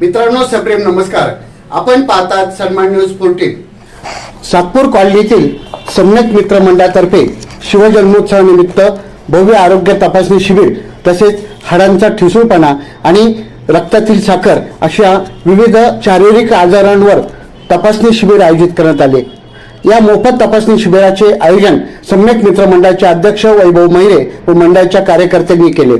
मित्रांनो सप्रेम नमस्कार. आपण पाहतात सन्मान न्यूज फोर्टीन सातपूर कॉलनीतील सम्यक मित्र मंडळातर्फे शिवजन्मोत्सवानिमित्त भव्य आरोग्य तपासणी शिबिर तसेच हाडांचा ठिसूळपणा आणि रक्तातील साखर अशा विविध शारीरिक आजारांवर तपासणी शिबिर आयोजित करण्यात आले. या मोफत तपासणी शिबिराचे आयोजन सम्यक मित्र मंडळाचे अध्यक्ष वैभव महिरे व मंडळाच्या कार्यकर्त्यांनी केले.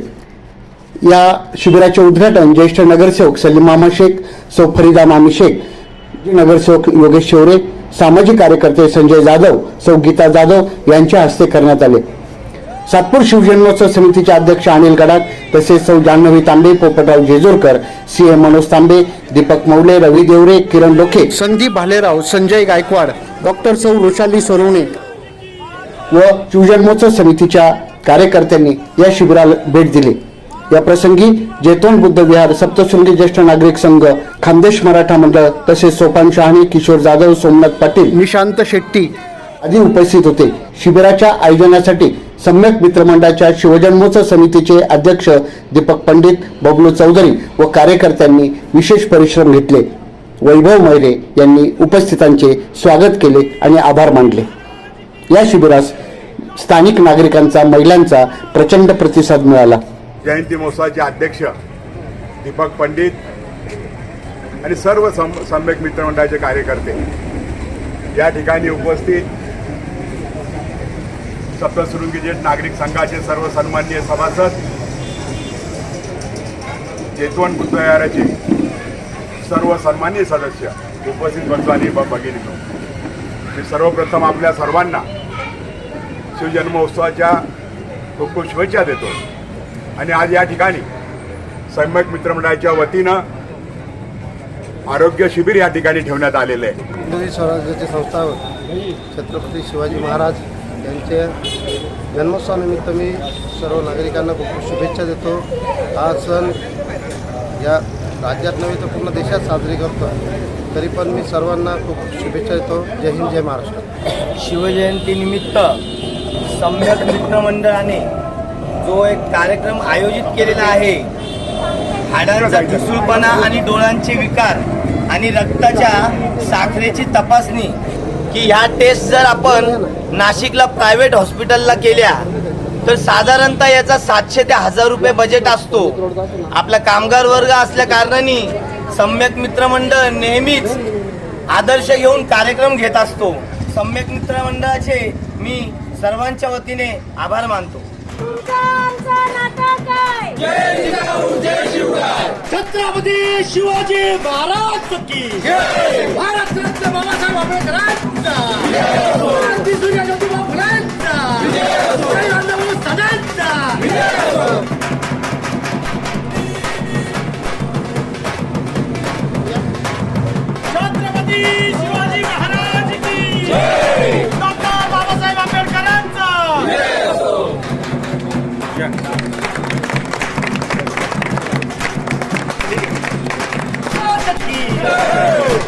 या शिबिराचे उद्घाटन ज्येष्ठ नगरसेवक सलीम मामा शेख सौ फरीदा मामी शेख नगरसेवक योगेश शिवरे सामाजिक कार्यकर्ते संजय जाधव सौ गीता जाधव यांच्या हस्ते करण्यात आले. सातपूर शिवजन्मोत्सव समितीचे अध्यक्ष अनिल गडाख तसेच सौ Janhavi Tambe Popatrao Jejurkar C M Manoj Tambe Deepak Maule Ravi Deore Kiran Lokhe Sandeep Bhalerao Sanjay Gaikwad doctor सौ वृषाली सोरवणे व शिवजन्मोत्सव समितीच्या कार्यकर्त्यांनी या शिबिराला भेट दिली. या प्रसंगी जैतोन बुद्ध विहार सप्तशृंगी ज्येष्ठ नागरिक संघ खानदेश मराठा मंडळ तसेच सोपान शहाणे किशोर जाधव सोमनाथ पाटील निशांत शेट्टी आदी उपस्थित होते. शिबिराच्या आयोजनासाठी सम्यक मित्रमंडळाच्या शिवजन्मोत्सव समितीचे अध्यक्ष दीपक पंडित बबलू चौधरी व कार्यकर्त्यांनी विशेष परिश्रम घेतले. वैभव मैरे यांनी उपस्थितांचे स्वागत केले आणि आभार मानले. या शिबिरास स्थानिक नागरिकांचा महिलांचा प्रचंड प्रतिसाद मिळाला. जयंती महोत्सवाचे अध्यक्ष दीपक पंडित आणि सर्व सम सम्यक मित्रमंडळाचे कार्यकर्ते. या ठिकाणी उपस्थित सप्तशृंगी नागरिक संघाचे सर्व सन्माननीय सभासद चेतवन बुद्धविहाराचे सर्व सन्माननीय सदस्य उपस्थित बंधू आणि ब- भगिनीनो मी सर्वप्रथम आपल्या सर्वांना शिवजन्मोत्सवाच्या खूप खूप शुभेच्छा देतो. आणि आज या ठिकाणी सम्यक मित्रमंडळाच्या वतीनं आरोग्य शिबिर या ठिकाणी ठेवण्यात आलेलं आहे. स्वराज्याचे संस्थापक छत्रपती शिवाजी महाराज यांच्या जन्मोत्सवानिमित्त मी सर्व नागरिकांना खूप खूप शुभेच्छा देतो. हा सण या राज्यात नव्हे तर पूर्ण देशात साजरी करतो. तरी पण मी सर्वांना खूप खूप शुभेच्छा देतो. जय हिंद जय महाराष्ट्र. शिवजयंतीनिमित्त सम्यक मित्रमंडळाने जो एक कार्यक्रम आयोजित केलेला आहे. हाडांचा ठिसूळपणा आणि डोळ्यांचे विकार आणि रक्ताच्या साखरेची तपासणी की ह्या टेस्ट जर आपण नाशिकला प्रायव्हेट हॉस्पिटलला केल्या तर साधारणतः याचा सातशे ते हजार रुपये बजेट असतो. आपला कामगार वर्ग असल्या कारणाने सम्यक मित्रमंडळ नेहमीच आदर्श घेऊन कार्यक्रम घेत असतो. सम्यक मित्रमंडळाचे मी सर्वांच्या वतीने आभार मानतो. छत्रपती शिवाजी महाराज की भारत रत्न बाबासाहेब आंबेडकरांचा क्रांती सूर्य ज्योतिबा फुलेंचा. जय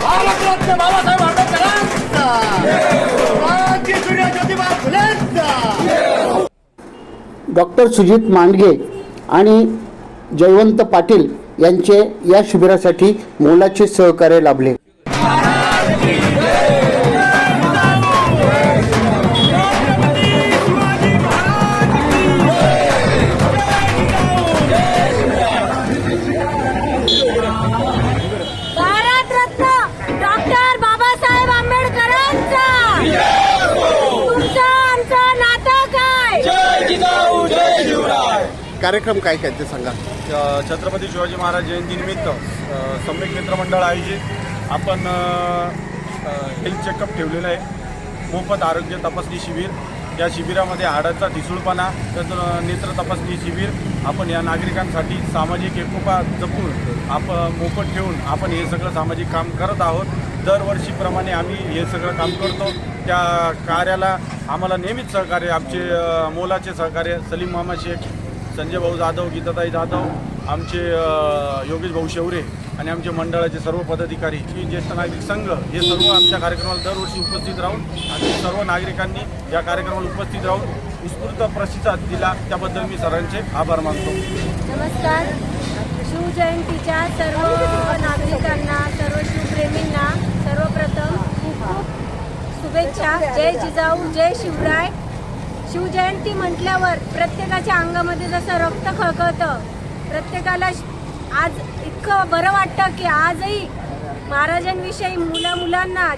भारतरत्न बाबासाहेब आंबेडकरांचा. डॉक्टर सुजित मांडगे आणि जयवंत पाटील यांचे या शिबिरासाठी मोलाचे सहकार्य लाभले. भारतरत्न डॉक्टर बाबासाहेब आंबेडकरांचा. तुमचं आमचं नातं काय? कार्यक्रम काय काय ते सांगा छत्रपती शिवाजी महाराज जयंतीनिमित्त अ, सम्यक मित्रमंडळ आयोजित आपण अ, अ, हेल्थ चेकअप ठेवलेलं आहे. मोफत आरोग्य तपासणी शिबिर या शिबिरामध्ये हाडाचा ठिसूळपणा तसं नेत्र तपासणी शिबिर आपण या नागरिकांसाठी सामाजिक एकोपा जपून आप मोफत ठेवून आपण हे सगळं सामाजिक काम करत आहोत. दरवर्षीप्रमाणे आम्ही हे सगळं काम करतो. त्या कार्याला आम्हाला नेहमीच सहकार्य आमचे मोलाचे सहकार्य सलीम मामा शेख संजय भाऊ जाधव गीताताई जाधव आमचे योगेश भाऊ शेवरे आणि आमचे मंडळाचे सर्व पदाधिकारी श्री ज्येष्ठ नागरिक संघ हे सर्व आमच्या कार्यक्रमाला दरवर्षी उपस्थित राहून आणि सर्व नागरिकांनी या कार्यक्रमाला उपस्थित राहून उत्स्फूर्त प्रतिसाद दिला. त्याबद्दल मी सरांचे आभार मानतो. नमस्कार. शिवजयंतीच्या सर्व नागरिकांना सर्व शिवप्रेमींना सर्वप्रथम खूप खूप शुभेच्छा. जय जिजाऊ जय शिवराय. शिवजयंती म्हटल्यावर प्रत्येकाच्या अंगामध्ये जसं रक्त खळखळतं प्रत्येकाला आज इतकं बरं वाटतं की आजही महाराजांविषयी मुलं मुलांना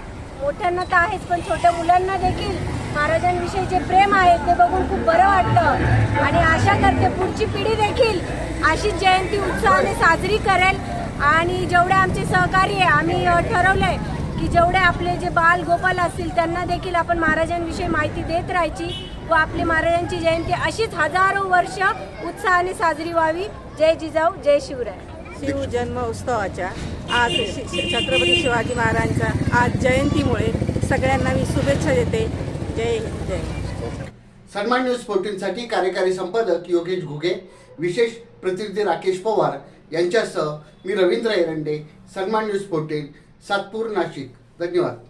मोठ्यांना तर आहेच पण छोट्या मुलांना देखील महाराजांविषयी जे प्रेम आहे ते बघून खूप बरं वाटतं. आणि आशा करते पुढची पिढी देखील अशीच जयंती उत्साहाने साजरी करेल. आणि जेवढे आमचे सहकारी आहे आम्ही ठरवलं ठरवलंय की जेवढे आपले जे बाल गोपाल असतील त्यांना देखील आपण महाराजांविषयी माहिती देत राहायची. व आपली महाराजांची जयंती अशीच हजारो वर्ष उत्साहाने साजरी व्हावी. जय जिजाऊ जय शिवराय. शिव जन्म उत्सवाच्या आज छत्रपती शिवाजी महाराजांच्या आज जयंतीमुळे सगळ्यांना मी शुभेच्छा देते. जय हिंद जय महाराष्ट्र. सन्मान न्यूज फोर्टीनसाठी कार्यकारी संपादक योगेश घुगे विशेष प्रतिनिधी राकेश पवार यांच्यासह मी रवींद्र एरंडे सन्मान न्यूज फोर्टीन सातपूर नाशिक. धन्यवाद.